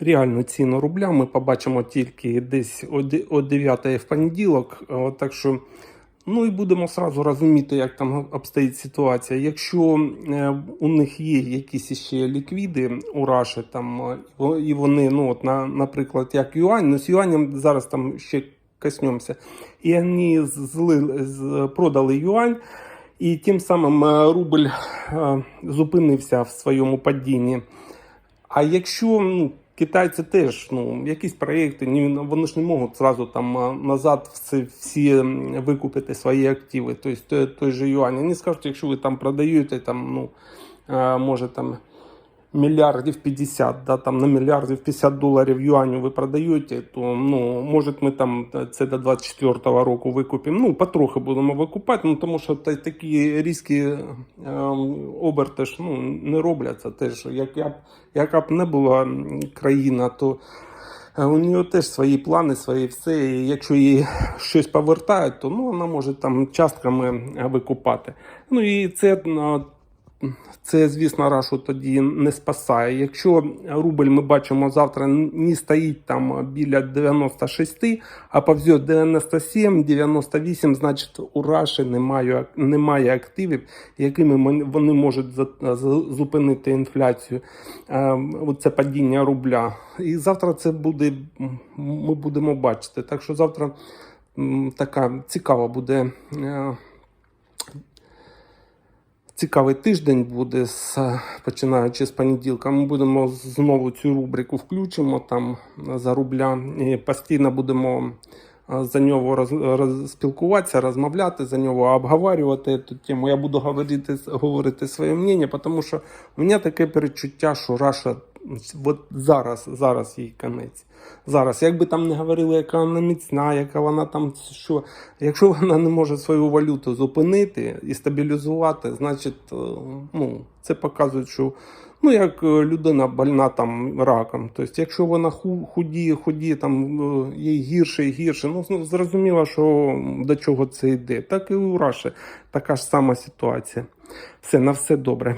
реальну ціну рубля ми побачимо тільки десь о 9 в понеділок. Так що, ну і будемо сразу розуміти, як там обстоїть ситуація. Якщо е, у них є якісь ще ліквіди у Раші, там е, і вони, ну от на, наприклад, як юань, ну з юанем зараз там ще коснемося. І вони зли, продали юань. І тим самим е, рубль зупинився в своєму падінні. А якщо ну, китайці теж ну, якісь проєкти, ні, вони ж не можуть зразу там назад всі, всі викупити свої активи, тобто той, той же юань. Вони скажуть, якщо ви там продаєте, там, ну, може там мільярдів 50, да, там на мільярдів 50 доларів юаню ви продаєте, то ну, може ми там це до 24-го року викупимо. Ну, потрохи будемо викупати, ну, тому що та- такі різкі е, оберти ж ну, не робляться теж. Як, я яка б не була країна, то е, у нього теж свої плани, свої все. І якщо їй щось повертають, то ну, вона може там частками е, викупати. Ну і це е, це, звісно, рашу тоді не спасає. Якщо рубль ми бачимо завтра не стоїть там біля 96, а повзе 97, 98, значить у Раші немає, немає активів, якими вони можуть зупинити інфляцію. Е, Це падіння рубля. І завтра це буде, ми будемо бачити. Так що завтра така цікава буде. Цікавий тиждень буде, з, починаючи з понеділка. Ми будемо знову цю рубрику включимо там за рубля. І постійно будемо за нього роз, роз, спілкуватися, розмовляти за нього, обговорювати цю тему. Я буду говорити, говорити своє мнення, тому що у мене таке перечуття, що Раша от зараз, зараз їй конець. Зараз, як би там не говорили, яка вона міцна, яка вона там що, якщо вона не може свою валюту зупинити і стабілізувати, значить, е, ну, це показує, що ну, як е, людина больна там раком. Тобто, якщо вона худіє, худіє, там е, їй гірше і гірше, ну зрозуміло, що до чого це йде. Так і у Раші така ж сама ситуація. Все, на все добре.